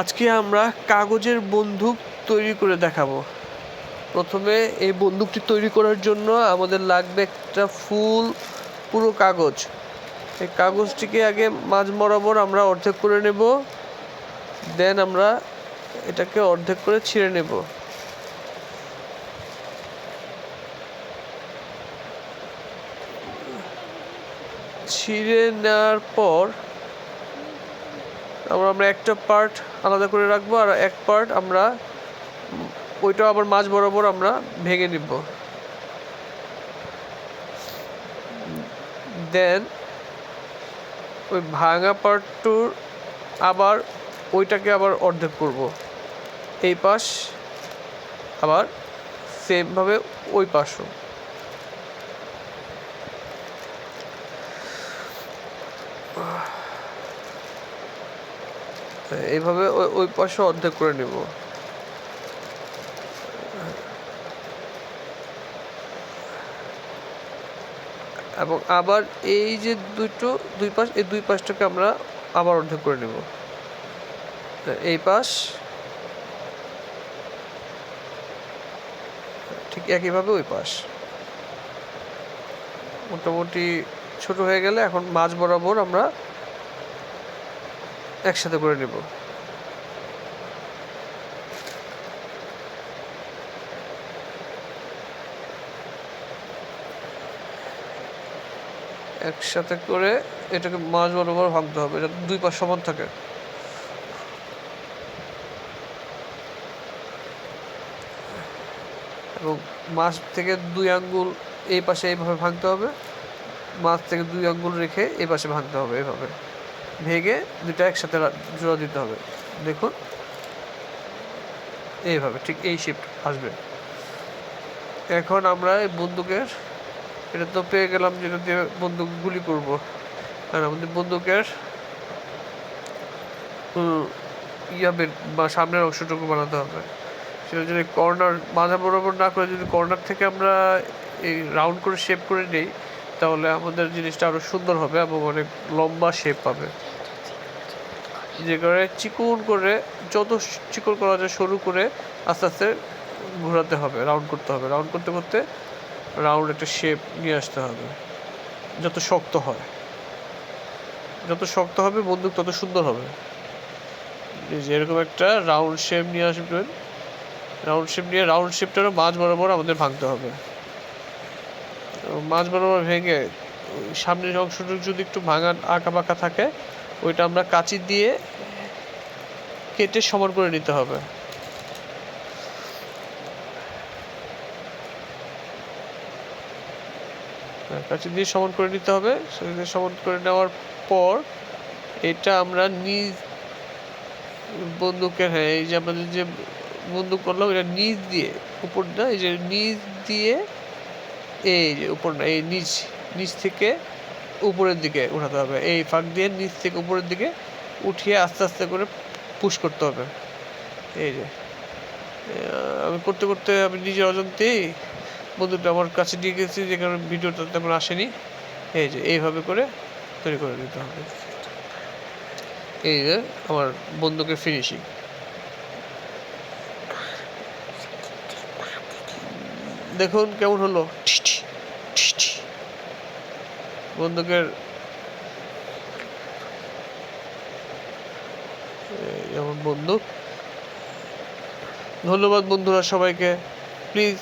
আজকে আমরা কাগজের বন্দুক তৈরি করে দেখাবো। প্রথমে এই বন্দুকটি তৈরি করার জন্য আমাদের লাগবে একটা ফুল, পুরো কাগজ। এই কাগজটিকে আগে মাঝ বরাবর আমরা অর্ধেক করে নেব, দেন আমরা এটাকে অর্ধেক করে ছিঁড়ে নেব। ছিঁড়ে নেওয়ার পর আমরা আমরা একটা পার্ট আলাদা করে রাখব আর এক পার্ট আমরা ওইটা আবার মাঝ বরাবর আমরা ভেঙে নিব। দেন ওই ভাঙা পার্টটুর আবার ওইটাকে আবার অর্ধেক করব। এই পাশ আবার সেমভাবে ওই পাশও। এইভাবে ওই ওই পাশে অর্ধেক করে নেব। এবং আবার এই যে দুটো, দুই পাশ, এই দুই পাশটাকে আমরা আবার অর্ধেক করে নেব। এই পাশ, ঠিক একইভাবে ওই পাশ। মোটামুটি ছোট হয়ে গেলে এখন মাঝ বরাবর আমরা একসাথে করে নেব। একসাথে করে এটাকে মাঝ বরাবর ভাঙতে হবে এটা দুই পাশ সমান থাকে। এবং মাছ থেকে দুই আঙ্গুল এই পাশে এইভাবে ভাঙতে হবে, মাছ থেকে দুই আঙ্গুল রেখে এই পাশে ভাঙতে হবে এইভাবে। ভেঙে দুটো একসাথে জোড়া দিতে হবে। দেখুন। এইভাবে ঠিক এই শেপ আসবে। এখন আমরা এই বন্দুকের এটা তো পেয়ে গেলাম যেটা দিয়ে বন্দুক গুলি করব। আর আমাদের বন্দুকের উম, ইয়া বা সামনের অংশটুকু বানাতে হবে। সেটা যদি কর্নার মাথা বরাবর না করে যদি কর্নার থেকে আমরা এই রাউন্ড করে শেপ করে নিই তাহলে আমাদের জিনিসটা আরও সুন্দর হবে এবং অনেক লম্বা শেপ পাবে। যে করে চিকন করে যত চিকন করা যায় সরু করে আস্তে আস্তে ঘোরাতে হবে রাউন্ড করতে হবে। রাউন্ড করতে করতে রাউন্ড একটা শেপ নিয়ে আসতে হবে। যত শক্ত হয়। যত শক্ত হবে, বন্দুক তত সুন্দর হবে। এরকম একটা রাউন্ড শেপ নিয়ে আসবেন। রাউন্ড শেপ নিয়ে রাউন্ড শেপটারও মাঝ বরাবর আমাদের ভাঙতে হবে। মাঝ বরাবর ভেঙে সামনের অংশটুকু যদি একটু ভাঙা আঁকা বাঁকা থাকে ওইটা আমরা কাঁচি দিয়ে কেটে সমান করে নিতে হবে। হ্যাঁ, কাঁচি দিয়ে সমান করে নিতে হবে। সমান করে নেওয়ার পর এটা আমরা নিজ বন্দুকের হ্যাঁ এই যে আমাদের যে বন্দুক করলাম এটা নিচ দিয়ে উপর না এই যে নিচ দিয়ে এই যে উপর, এই নিচ নিচ থেকে উপরের দিকে উঠাতে হবে। এই ফাঁক দিয়ে নিচ থেকে উপরের দিকে উঠিয়ে আস্তে আস্তে করে পুশ করতে হবে। এই যে আমি করতে করতে আমি নিজের অজান্তেই বন্ধুটা আমার কাছে নিয়ে গেছি, যে কারণে ভিডিওটা তেমন আসেনি। এই যে, এইভাবে করে তৈরি করে নিতে হবে। এই যে, আমার বন্ধুকে ফিনিশিং দেখুন কেমন হলো। বন্দুকের এই যেমন বন্দুক। ধন্যবাদ বন্ধুরা সবাইকে। প্লিজ।